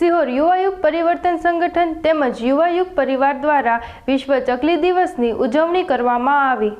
સિહોર યુવાયુગ પરિવર્તન સંગઠન તેમજ યુવાયુગ પરિવાર દ્વારા વિશ્વ ચકલી દિવસની ઉજવણી કરવામાં આવી.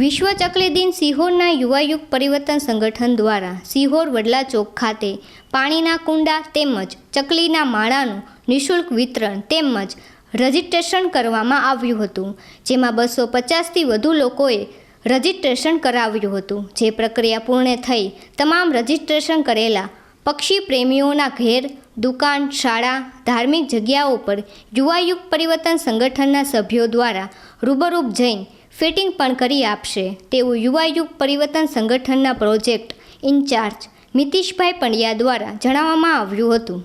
વિશ્વ ચકલી દિન સિહોરના યુવાયુગ પરિવર્તન સંગઠન દ્વારા સિહોર વડલા ચોક ખાતે પાણીના કુંડા તેમજ ચકલીના માળાનું નિઃશુલ્ક વિતરણ તેમજ રજિસ્ટ્રેશન કરવામાં આવ્યું હતું, જેમાં બસો પચાસથી વધુ લોકોએ રજિસ્ટ્રેશન કરાવ્યું હતું. જે પ્રક્રિયા પૂર્ણ થઈ, તમામ રજિસ્ટ્રેશન કરેલા પક્ષી પ્રેમીઓના ઘેર, દુકાન, શાળા, ધાર્મિક જગ્યાઓ પર યુવાયુગ પરિવર્તન સંગઠનના સભ્યો દ્વારા રૂબરૂપ જઈને ફિટિંગ પણ કરી આપશે તેવું યુવાયુગ પરિવર્તન સંગઠનના પ્રોજેક્ટ ઇન્ચાર્જ મિતિશભાઈ પંડ્યા દ્વારા જણાવવામાં આવ્યું હતું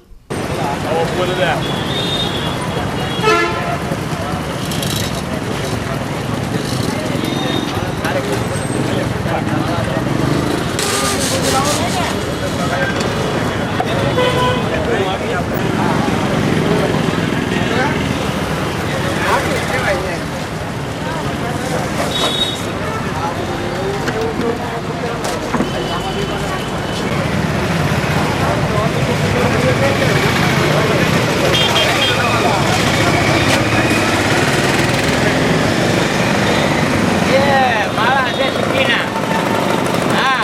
એ માળા છે ચૂકીના હા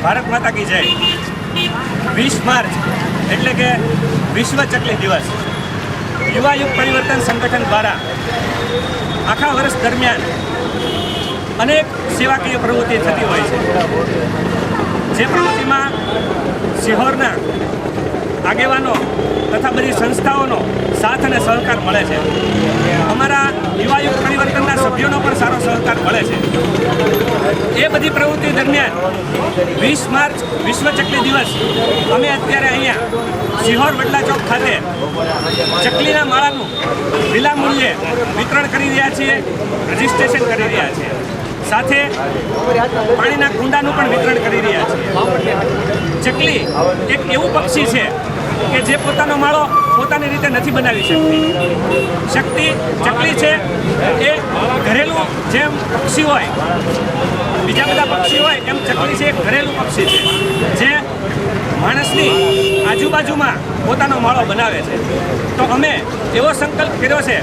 ભારત માતા કી જય. વીસ માર્ચ, એટલે કે વિશ્વ ચકલી દિવસ. યુવા યુગ પરિવર્તન સંગઠન દ્વારા આખા વર્ષ દરમિયાન અનેક સેવાકીય પ્રવૃત્તિ થતી હોય છે. જે પ્રવૃત્તિમાં સિહોરના આગેવાનો તથા બધી સંસ્થાઓનો સાથ અને સહકાર મળે છે અમારા યુવા યુગ પરિવર્તનના સભ્યોનો પણ સારો સહકાર મળે છે. એ બધી પ્રવૃત્તિ દરમિયાન વીસ માર્ચ વિશ્વ ચકલી દિવસ અમે અત્યારે અહીંયા સિહોર વડલા ચોક ખાતે ચકલીના માળાનું વિનામૂલ્યે વિતરણ કરી રહ્યા છીએ, રજિસ્ટ્રેશન કરી રહ્યા છીએ. સાથે પાણીના કુંડાનું પણ વિતરણ કરી રહ્યા છીએ. ચકલી એક એવું પક્ષી છે કે જે પોતાનો માળો પોતાની રીતે નથી બનાવી શકતી. શક્તિ ચકલી છે એ ઘરેલું જેમ પક્ષી હોય, બીજા બધા પક્ષી હોય, એમ ચકલી છે એક ઘરેલું પક્ષી છે. જે માણસની આજુબાજુમાં પોતાનો માળો બનાવે છે. તો અમે એવો સંકલ્પ કર્યો છે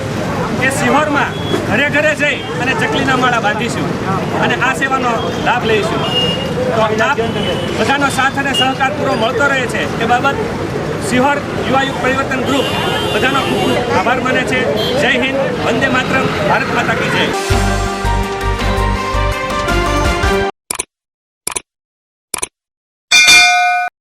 કે સિહોરમાં ઘરે ઘરે જઈ અને ચકલીના માળા બાંધીશું અને આ સેવાનો લાભ લઈશું. તો બધાનો સાથ અને સહકાર પૂરો મળતો રહે છે. એ બાબત સિહોર યુવા યુગ પરિવર્તન ગ્રુપ. બધાનો ખૂબ ખૂબ આભાર માને છે. જય હિન્દ. વંદે માતરમ. ભારત માતા કી જય.